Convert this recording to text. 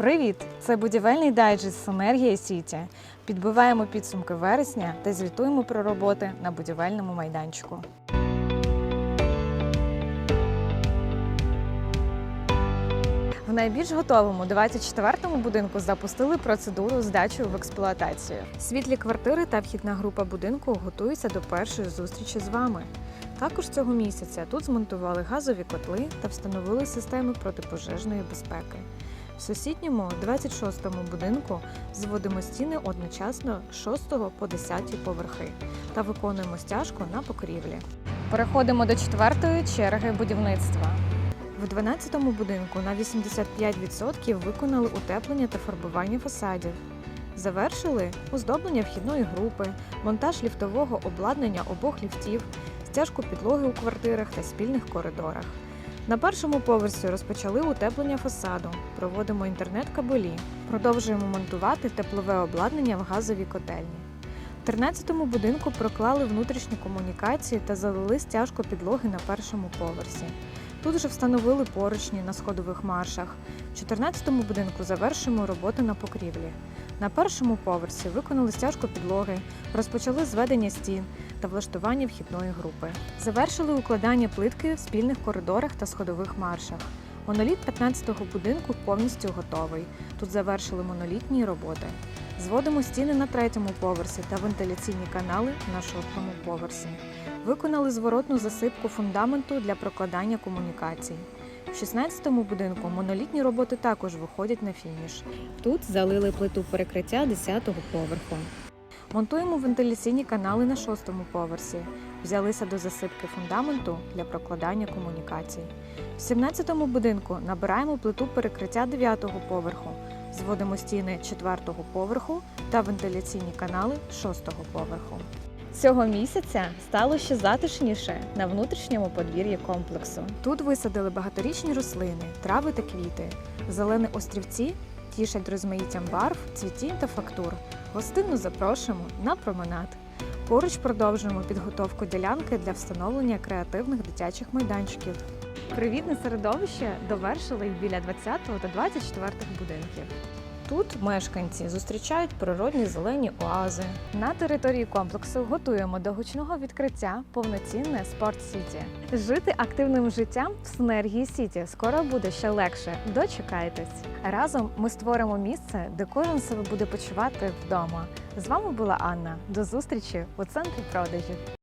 Привіт! Це будівельний дайджест Синергія Сіті. Підбиваємо підсумки вересня та звітуємо про роботи на будівельному майданчику. В найбільш готовому 24-му будинку запустили процедуру здачі в експлуатацію. Світлі квартири та вхідна група будинку готуються до першої зустрічі з вами. Також цього місяця тут змонтували газові котли та встановили системи протипожежної безпеки. В сусідньому 26-му будинку зводимо стіни одночасно з 6 по 10 поверхи та виконуємо стяжку на покрівлі. Переходимо до четвертої черги будівництва. В 12-му будинку на 85% виконали утеплення та фарбування фасадів. Завершили оздоблення вхідної групи, монтаж ліфтового обладнання обох ліфтів, стяжку підлоги у квартирах та спільних коридорах. На першому поверсі розпочали утеплення фасаду, проводимо інтернет-кабелі, продовжуємо монтувати теплове обладнання в газовій котельні. В 13-му будинку проклали внутрішні комунікації та залили стяжку підлоги на першому поверсі. Тут вже встановили поручні на сходових маршах. В 14-му будинку завершимо роботи на покрівлі. На першому поверсі виконали стяжку підлоги, розпочали зведення стін та влаштування вхідної групи. Завершили укладання плитки в спільних коридорах та сходових маршах. Моноліт 15-го будинку повністю готовий. Тут завершили монолітні роботи. Зводимо стіни на третьому поверсі та вентиляційні канали на шостому поверсі. Виконали зворотну засипку фундаменту для прокладання комунікацій. В 16-му будинку монолітні роботи також виходять на фініш. Тут залили плиту перекриття 10-го поверху. Монтуємо вентиляційні канали на шостому поверсі. Взялися до засипки фундаменту для прокладання комунікацій. В 17-му будинку набираємо плиту перекриття 9-го поверху, зводимо стіни 4-го поверху та вентиляційні канали 6-го поверху. Цього місяця стало ще затишніше на внутрішньому подвір'ї комплексу. Тут висадили багаторічні рослини, трави та квіти. Зелені острівці тішать розмаїттям барв, цвітінь та фактур. Гостинно запрошуємо на променад. Поруч продовжуємо підготовку ділянки для встановлення креативних дитячих майданчиків. Привітне середовище довершили й біля 20 та 24 будинків. Тут мешканці зустрічають природні зелені оази. На території комплексу готуємо до гучного відкриття повноцінне спорт сіті. Жити активним життям в синергії сіті скоро буде ще легше. Дочекайтесь. Разом ми створимо місце, де кожен себе буде почувати вдома. З вами була Анна. До зустрічі у центрі продажів.